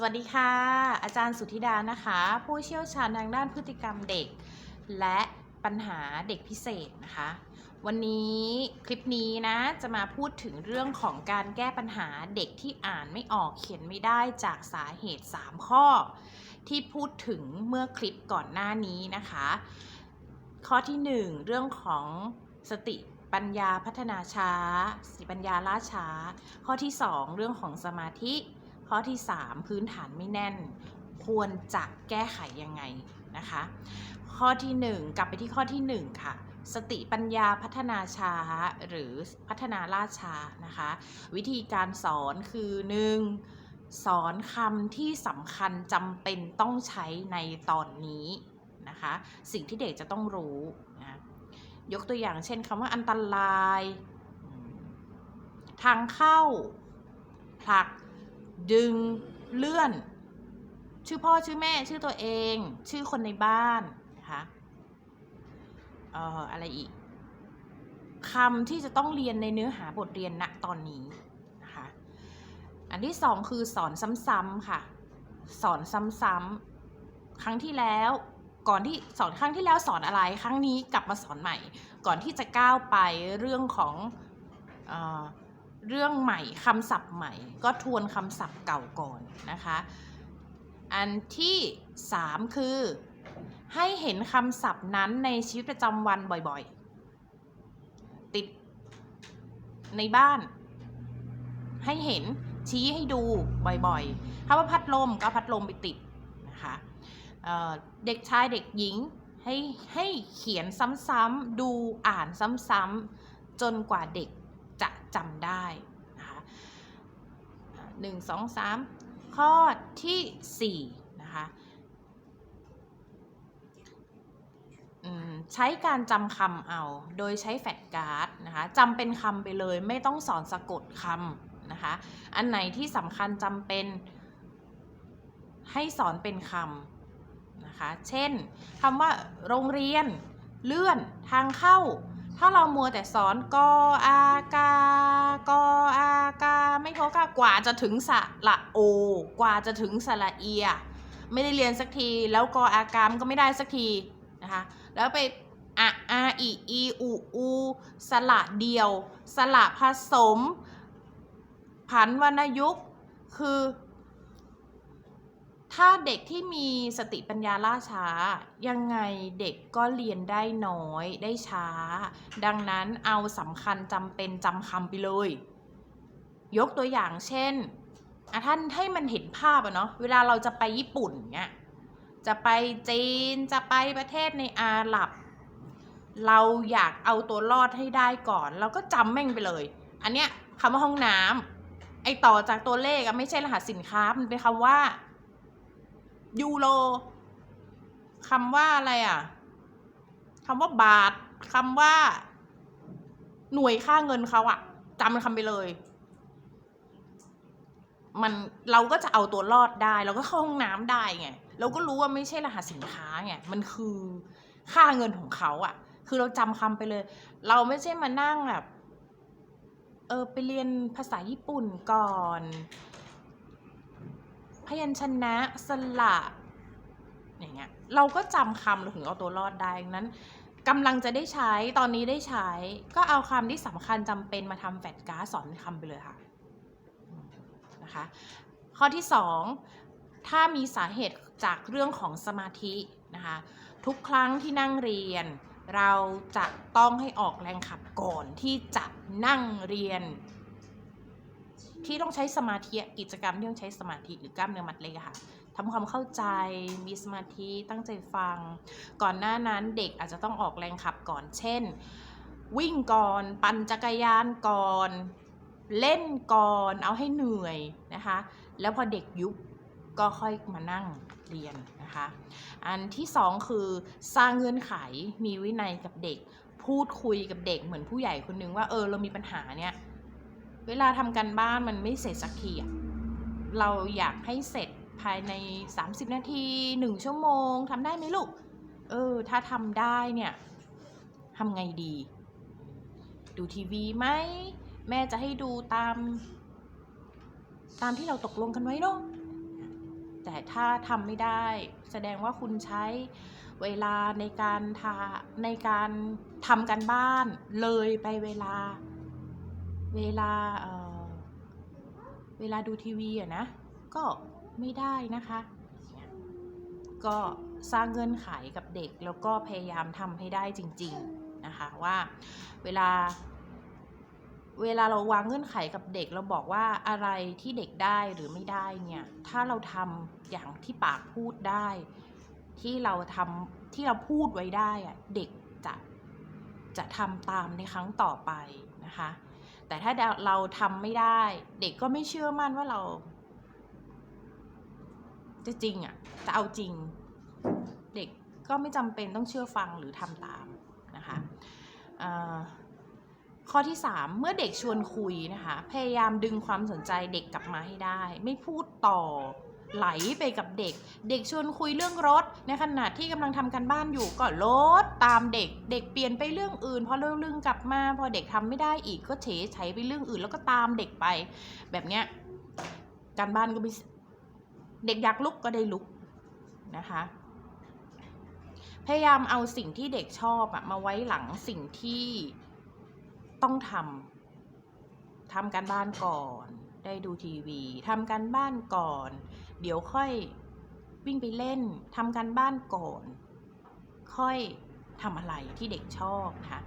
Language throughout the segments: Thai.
สวัสดีค่ะ อาจารย์สุธิดานะคะ ผู้เชี่ยวชาญทางด้านพฤติกรรมเด็ก และปัญหาเด็กพิเศษนะคะ วันนี้คลิปนี้นะจะมาพูดถึงเรื่องของการแก้ปัญหาเด็กที่อ่านไม่ออกเขียนไม่ได้จากสาเหตุ 3 ข้อ ที่พูดถึงเมื่อคลิปก่อนหน้านี้นะคะ ข้อที่ 1 เรื่องของสติปัญญาพัฒนาช้า สติปัญญาล่าช้า ข้อที่ 2 เรื่องของสมาธิ ข้อที่ 3 พื้นฐานไม่แน่น ควรจะแก้ไขยังไงนะคะ ข้อที่ 1 กลับไปที่ข้อที่ 1 ค่ะ สติปัญญาพัฒนาช้าหรือพัฒนาล่าช้านะคะ วิธีการสอนคือ 1. สอนคำที่สำคัญจำเป็นต้องใช้ในตอนนี้นะคะ สิ่งที่เด็กจะต้องรู้นะยกตัวอย่างเช่นคำว่าอันตราย ทางเข้าผลัก ดึงเลื่อน ชื่อพ่อชื่อแม่ชื่อตัวเอง ชื่อคนในบ้านนะคะเอ่ออะไรอีกคำที่จะต้องเรียนในเนื้อหาบทเรียนณตอนนี้นะคะอันที่สองคือสอนซ้ำๆค่ะ สอนซ้ำๆครั้งที่แล้วก่อนที่สอนครั้งที่แล้วสอนอะไร ครั้งนี้กลับมาสอนใหม่ ก่อนที่จะก้าวไปเรื่องของอ เรื่องใหม่คำศัพท์ใหม่ ก็ทวนคำศัพท์เก่าก่อนนะคะ อันที่ 3 คือ ให้เห็นคำศัพท์นั้นในชีวิตประจำวันบ่อยๆ ติดในบ้าน ให้เห็นชี้ให้ดูบ่อยๆ ถ้าว่าพัดลมก็พัดลมไปติดนะคะเเด็กชายเด็กหญิงให้ให้เขียนซ้ำๆดูอ่านซ้ำๆจนกว่าเด็ก จำได้นะคะหนึ่งสองสามข้อที่สี่นะคะใช้การจำคำเอา โดยใช้แฟลชการ์ดนะคะจำเป็นคำไปเลยไม่ต้องสอนสะกดคำนะคะ อันไหนที่สำคัญจำเป็นให้สอนเป็นคำนะคะ เช่นคำว่าโรงเรียน เลื่อน ทางเข้า ถ้าเรามัวแต่สอนกออากากออากา ไม่พอกากว่าจะถึงสระโอ กว่าจะถึงสระเอีย ไม่ได้เรียนสักที แล้วกออากามก็ไม่ได้สักทีนะคะแล้วไปอะอาอีอีอูอูสระเดียว สระผสม ผันวรรณยุกต์คือ ถ้าเด็กที่มีสติปัญญาล่าช้า ยังไงเด็กก็เรียนได้น้อยได้ช้า ดังนั้นเอาสำคัญจำเป็นจำคำไปเลย ยกตัวอย่างเช่นอะท่านให้มันเห็นภาพอะเนาะเวลาเราจะไปญี่ปุ่นเงี้ยจะไปจีนจะไปประเทศในอาหรับ เราอยากเอาตัวรอดให้ได้ก่อน เราก็จำแม่งไปเลย อันเนี้ยคำว่าห้องน้ำไอต่อจากตัวเลขอะไม่ใช่รหัสสินค้ามันเป็นคำว่า ยูโรคำว่าอะไรอะคำว่าบาทคำว่า หน่วยค่าเงินเขาอะจำมันคำไปเลย มันเราก็จะเอาตัวรอดได้ เราก็เข้าห้องน้ำได้ไงเราก็รู้ว่าไม่ใช่รหัสสินค้าไงมันคือค่าเงินของเขาอะคือเราจำคำไปเลย เราไม่ใช่มานั่งแบบเออไปเรียนภาษาญี่ปุ่นก่อน พยัญชนะสระอย่างเงี้ยเราก็จำคำเราถึงเอาตัวรอดได้ดังนั้นกำลังจะได้ใช้ตอนนี้ได้ใช้ ก็เอาคำที่สำคัญจำเป็นมาทำแฟลชการ์สอนเป็นคำไปเลยค่ะนะคะข้อที่ 2 ถ้ามีสาเหตุจากเรื่องของสมาธินะคะทุกครั้งที่นั่งเรียน เราจะต้องให้ออกแรงขับก่อนที่จะนั่งเรียน ที่ต้องใช้สมาธิกิจกรรมที่ต้องใช้สมาธิหรือกล้ามเนื้อมัดเล็กค่ะทำความเข้าใจมีสมาธิตั้งใจฟัง ก่อนหน้านั้นเด็กอาจจะต้องออกแรงขับก่อน เช่น วิ่งก่อน ปั่นจักรยานก่อน เล่นก่อนเอาให้เหนื่อยนะคะ แล้วพอเด็กยุบก็ค่อยมานั่งเรียนนะคะ อันที่สองคือสร้างเงื่อนไขมีวินัยกับเด็ก พูดคุยกับเด็กเหมือนผู้ใหญ่คนนึงว่าเออเรามีปัญหาเนี่ย เวลาทำกันบ้านมันไม่เสร็จสักทีอะเราอยากให้เสร็จภายใน 30 นาที 1 ชั่วโมงทำได้ไหมลูก เออ ถ้าทำได้เนี่ยทำไงดี ดูทีวีไหม แม่จะให้ดูตาม ตามที่เราตกลงกันไว้เนาะแต่ถ้าทำไม่ได้ แสดงว่าคุณใช้เวลาในการทาในการทำกันบ้านเลยไปเวลา เวลาเเวลาดูทีวีอะนะ ก็ไม่ได้นะคะ ก็สร้างเงื่อนไขกับเด็กแล้วก็พยายามทำให้ได้จริง ๆ นะคะว่าเวลา เวลาเราวางเงื่อนไขกับเด็กเราบอกว่าอะไรที่เด็กได้หรือไม่ได้เนี่ย ถ้าเราทำอย่างที่ปากพูดได้ ที่เราทำที่เราพูดไว้ได้อะเด็กจะจะทำตามในครั้งต่อไปนะคะ แต่ถ้าเราทำไม่ได้ เด็กก็ไม่เชื่อมั่นว่าเรา จะจริงอะ่ะจะเอาจริง เด็กก็ไม่จำเป็นต้องเชื่อฟังหรือทำตามนะคะข้อที่ 3 เมื่อเด็กชวนคุยนะคะ พยายามดึงความสนใจเด็กกลับมาให้ได้ ไม่พูดต่อ ไหลไปกับเด็ก เด็กชวนคุยเรื่องรถ ในขณะที่กำลังทำการบ้านอยู่ก็ลดตามเด็ก เด็กเปลี่ยนไปเรื่องอื่นพอเรื่องลึงกลับมา พอเด็กทำไม่ได้อีกก็เฉยไฉไปเรื่องอื่น แล้วก็ตามเด็กไป แบบเนี้ยการบ้านก็ไม่เด็กอยากลุกก็ได้ลุกนะคะพยายามเอาสิ่งที่เด็กชอบอะมาไว้หลังสิ่งที่ต้องทำ ทำการบ้านก่อน ได้ดูทีวี ทำการบ้านก่อน เดี๋ยวค่อยวิ่งไปเล่นทำการบ้านก่อน ค่อยทำอะไรที่เด็กชอบนะคะ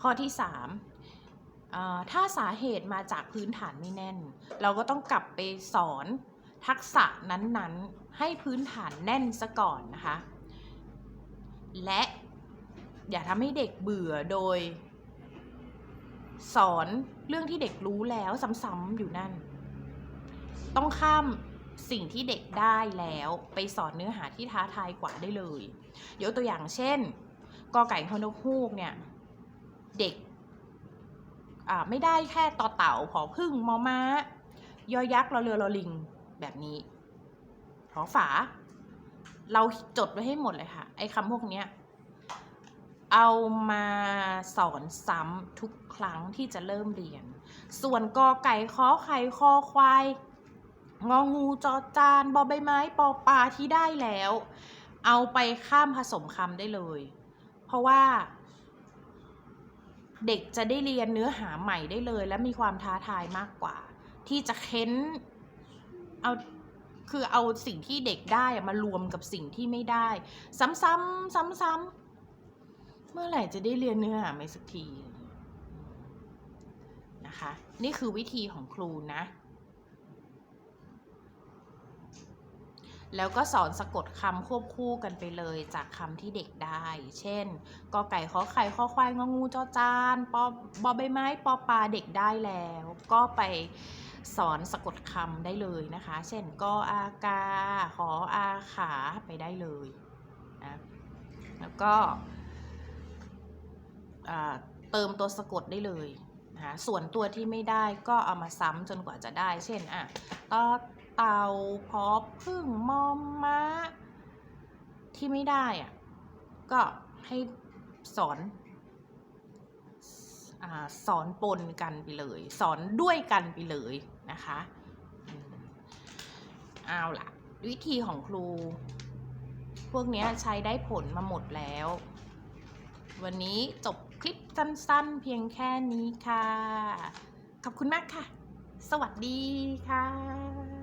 ข้อที่สามถ้าสาเหตุมาจากพื้นฐานไม่แน่น เราก็ต้องกลับไปสอนทักษะนั้นๆ ให้พื้นฐานแน่นซะก่อนนะคะ และอย่าทำให้เด็กเบื่อโดย สอนเรื่องที่เด็กรู้แล้วซ้ำๆอยู่นั่น ต้องข้ามสิ่งที่เด็กได้แล้วไปสอนเนื้อหาที่ท้าทายกว่าได้เลยยกตัวอย่างเช่นกอไก่ฮอนกฮูกเนี่ยเด็กไม่ได้แค่ต่อเต่าผอพึ่งมอม้ายอยักษ์รอเรือรอลิงแบบนี้หอฝา เราจดไว้ให้หมดเลยค่ะ ไอ้คำพวกเนี้ยเอามาสอนซ้ำทุกครั้งที่จะเริ่มเรียน ส่วนกอไก่ขอไข่คอควาย งองูจอจานบอใบไม้ปอปลาที่ได้แล้ว เอาไปข้ามผสมคำได้เลย เพราะว่า เด็กจะได้เรียนเนื้อหาใหม่ได้เลย และมีความท้าทายมากกว่า ที่จะเค้นเอาคือเอาสิ่งที่เด็กได้มารวมกับสิ่งที่ไม่ได้ ซ้ำๆซ้ำๆเมื่อไหร่จะได้เรียนเนื้อหาไม่สักทีนะคะ นี่คือวิธีของครูนะ แล้วก็สอนสะกดคำควบคู่กันไปเลยจากคำที่เด็กได้ เช่นกอไก่ขอไข่ขอควายงองูจอจานปอบอใบไม้ปอปลาเด็กได้แล้ว ก็ไปสอนสะกดคำได้เลยนะคะ เช่นกออากา ขออาขาไปได้เลยนะแล้วก็เติมตัวสะกดได้เลยนะคะส่วนตัวที่ไม่ได้ก็เอามาซ้ำจนกว่าจะได้ เช่นอะตอ เต่าพอพึ่งมอมม้า ที่ไม่ได้อะ ก็ให้สอนอาสอนปนกันไปเลย สอนด้วยกันไปเลยนะคะอืมเอาล่ะ วิธีของครู พวกนี้ใช้ได้ผลมาหมดแล้ว วันนี้จบคลิปสั้นๆ เพียงแค่นี้ค่ะ ขอบคุณมากค่ะ สวัสดีค่ะ